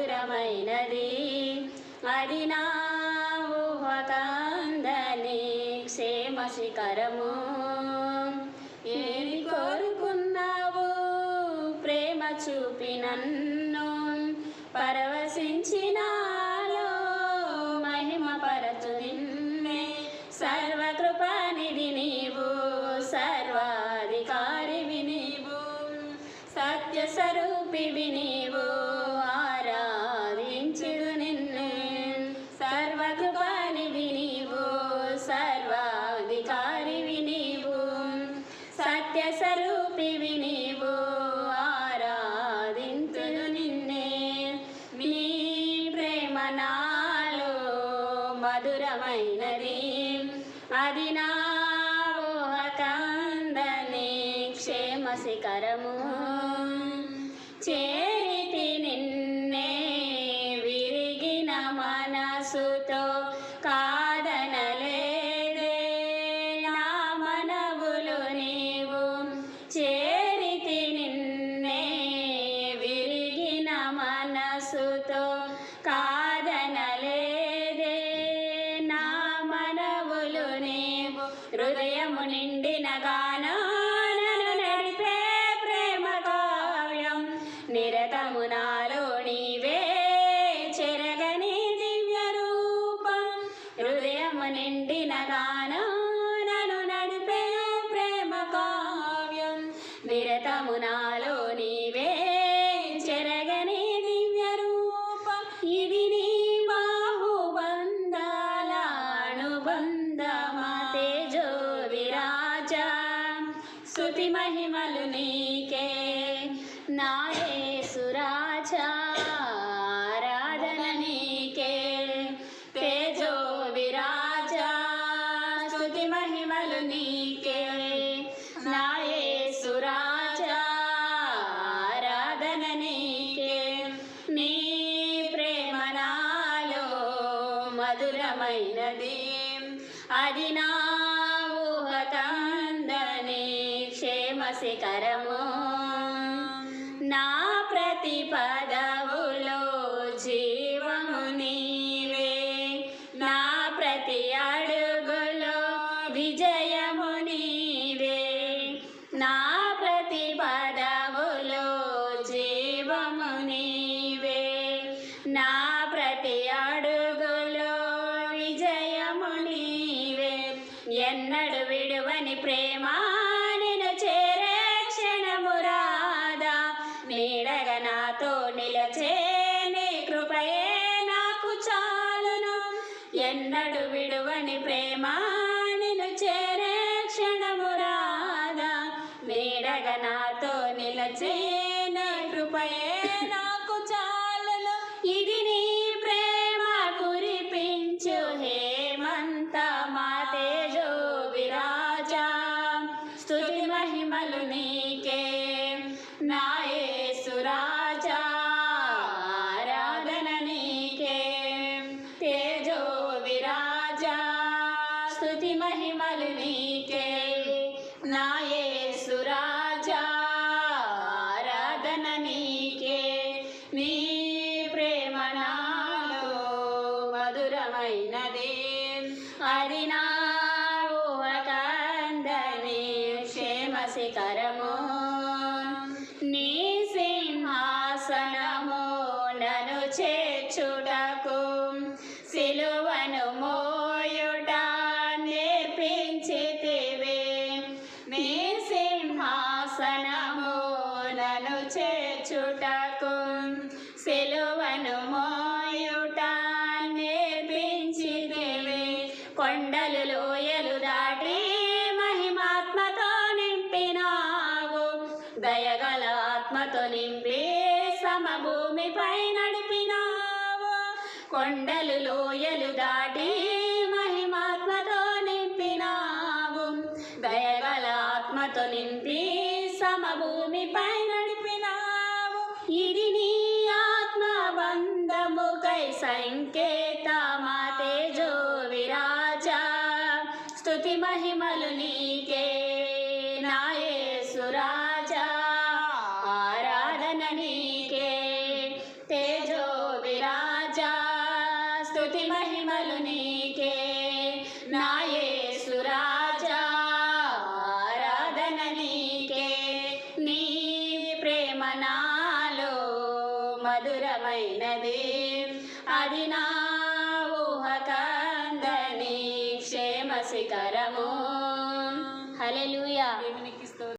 మధురమైనది అది నా ఊహకాందని క్షేమ శిఖరము. ఏమి కోరుకున్నావు? ప్రేమ చూపి నన్ను. పరవశించినాలో మహిమ పరచు నిన్నే. సర్వకృపా సత్యస్వరూపివి నీవు ఆరాధించుడు నిన్నే. మీ ప్రేమ నాలో మధురమైనది అది నా ఊహకందని క్షేమ శిఖరము చే హృదయము నిండిన గానాలను నడిపే ప్రేమ కావ్యం. నిరతము నాలో నీవే చెరగని దివ్య రూపం. హృదయము నిండిన గానాలను నడిపే ప్రేమ కావ్యం. నిరతము నాలో స్తుతి మహిమలు నీకే. నాయే సురాజా ఆరాధన నీకే. తేజో విరాజ స్తుతి మహిమలు నీకే. నాయే సురాజా ఆరాధన నీకే. నీ ప్రేమ నాలో మధురమైనది. అది నా క్షేమ నా ప్రతి పదవులో జీవము నీవే. నా ప్రతి అడుగులో విజయము నీవే. నా ప్రతి పదవులో జీవము నీవే. నా ప్రతి అడుగులో విజయము నీవే. ఎన్నడు విడువని ప్రేమ ఎన్నడు విడువని ప్రేమ నేను చేరే క్షణమురాదా నీడగ నాతో నిలచే నా కృపయే నాకు నీకే నీ ప్రేమ నాలో మధురమైనది అది నా ఊహకందని క్షేమ శిఖరము సిలువను మోయుట నేర్పించితివే. కొండలు లోయలు దాటి మహిమాత్మతో నింపినావు. దయగల ఆత్మతో నింపి సమభూమిపై నడిపినావు. కొండలు లోయలు దాటి మహిమాత్మతో నింపినావు. దయగల ఆత్మతో నింపి సమభూమిపై బంధముకై సంకేతమా తేజో విరాజా స్తుతి మహిమలు నీకే నాయే సురాజా మధురమైనది అది